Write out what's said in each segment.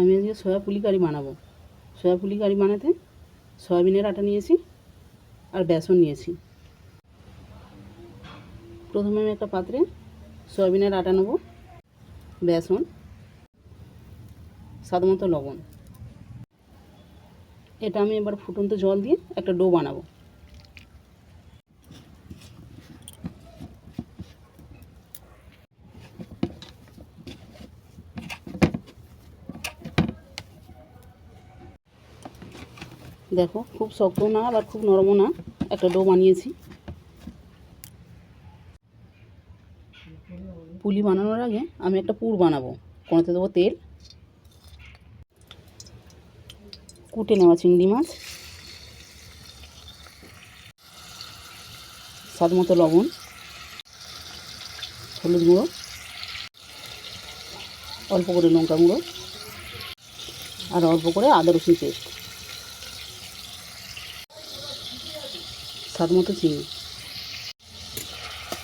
আমি আজকে সয়া পুলি কারি বানাবো। সয়া পুলি কারি বানাতে সয়াবিনের আটা নিয়েছি আর বেসন নিয়েছি। প্রথমে আমি একটা পাত্রে সয়াবিনের আটা নেব, বেসন মতো লবণ। এটা আমি এবার ফুটন্ত জল দিয়ে একটা ডো বানাবো। দেখো, খুব শক্ত না, আবার খুব নরমও না। একটা ডো বানিয়েছি। পুলি বানানোর আগে আমি একটা পুর বানাবো। কোনোতে দেবো তেল। কুটে নেওয়া চিংড়ি মাছ। স্বাদ মতো লবণ। হলুদ গুঁড়ো। অল্প করে লঙ্কা গুঁড়ো। আর অল্প করে আদা রসুন পেস্ট। স্বাদ মতো চিনি।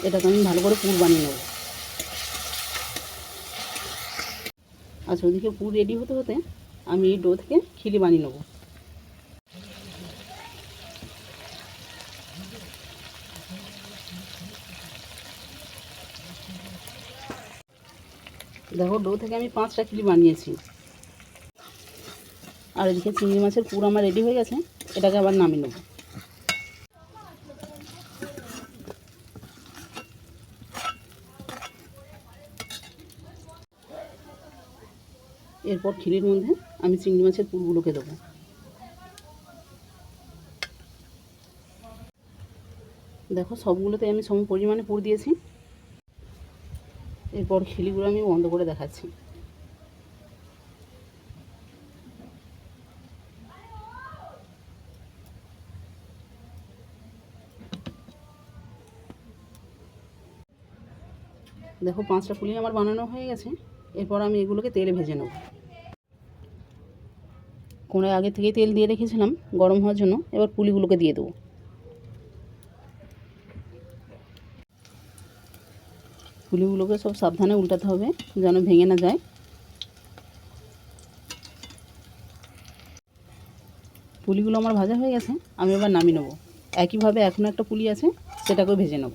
এটাকে আমি ভালো করে পুর বানিয়ে নেব। আচ্ছা ওদিকে পুর রেডি হতে হতে আমি এই ডো থেকে খিলি বানিয়ে নেব। দেখো ডো থেকে আমি পাঁচটা খিলি বানিয়েছি। আর এদিকে চিংড়ি মাছের পুর আমার রেডি হয়ে গেছে, এটাকে আবার নামিয়ে নেব। এরপর ক্ষীরের মধ্যে আমি চিংড়ি মাছের পুরগুলোকে দেবো। দেখো সবগুলোতে আমি সম পরিমাণে পুর দিয়েছি। এরপর খিলিগুলো আমি বন্ধ করে দেখাচ্ছি। দেখো পাঁচটা পুলি আমার বানানো হয়ে গেছে। এরপর আমি এগুলোকে তেলে ভেজে নেব। কোনায় আগে থেকে তেল দিয়ে রেখেছিলাম গরম হওয়ার জন্য। এবার পুলিগুলোকে দিয়ে দেবো। পুলিগুলোকে সব সাবধানে উল্টাতে হবে যেন ভেঙে না যায়। পুলিগুলো আমার ভাজা হয়ে গেছে, আমি এবার নামিয়ে নেব। একইভাবে এখনও একটা পুলি আছে, সেটাকেও ভেজে নেব।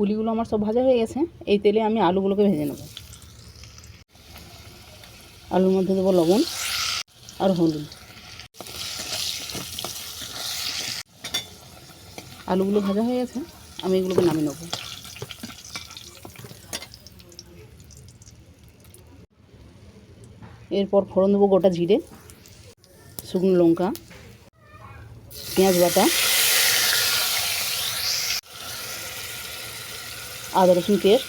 পুলিগুলো আমার সব ভাজা হয়ে গেছে। এই তেলে আমি আলুগুলোকে ভেজে নেব। আলুর মধ্যে দেবো লবণ আর হলুদ। আলুগুলো ভাজা হয়ে গেছে, আমি এগুলোকে নামিয়ে নেব। এরপর ফোড়ন দেবো গোটা জিরে, শুকনো লঙ্কা, পেঁয়াজ বাটা আদা রসুন পেস্ট,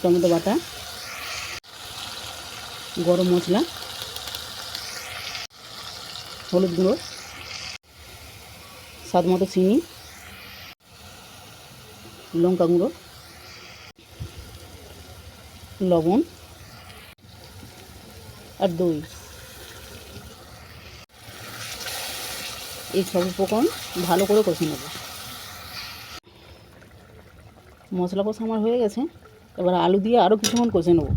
টমেটো বাটা, গরম মশলা, হলুদ গুঁড়ো, স্বাদ মতো চিনি, লঙ্কা গুঁড়ো, লবণ আর দই। এই সব উপকরণ ভালো করে কষে নেব। মশলা কষা আমার হয়ে গেছে। এবার আলু দিয়ে আরও কিছুক্ষণ কষে নেব।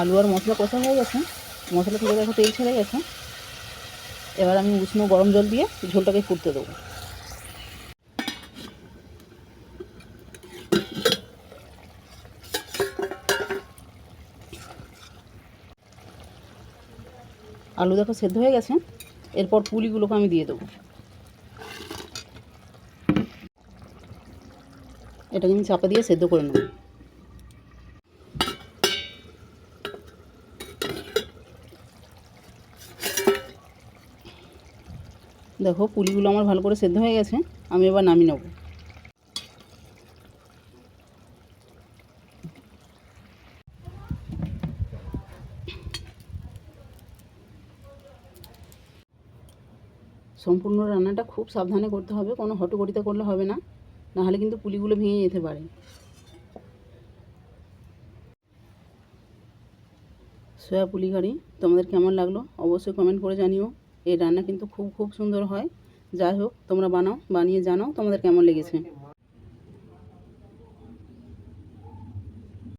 আলু আর মশলা কষা হয়ে গেছে। মশলা থেকে দেখো তেল ছেড়ে গেছে। এবার আমি উষ্ণ গরম জল দিয়ে ঝোলটাকে ফুটতে দেবো। আলু দেখো সেদ্ধ হয়ে গেছে। এরপর পুলিগুলোকে আমি দিয়ে দেবো। এটাকে আমি চাপা দিয়ে সেদ্ধ করে নেব। দেখো পুলিগুলো আমার ভালো করে সেদ্ধ হয়ে গেছে, আমি এবার নামিয়ে নেব। সম্পূর্ণ রান্নাটা খুব সাবধানে করতে হবে, কোনো হটকরিতে করলে হবে না। নাহলে কিন্তু পুলিগুলো ভেঙে যেতে পারে। সয়া পুলি কারি তোমাদের কেমন লাগল? অবশ্যই কমেন্ট করে জানিও। এই রান্না কিন্তু খুব খুব সুন্দর হয়। যাই হোক, তোমরা বানাও, বানিয়ে জানাও তোমাদের কেমন লেগেছে।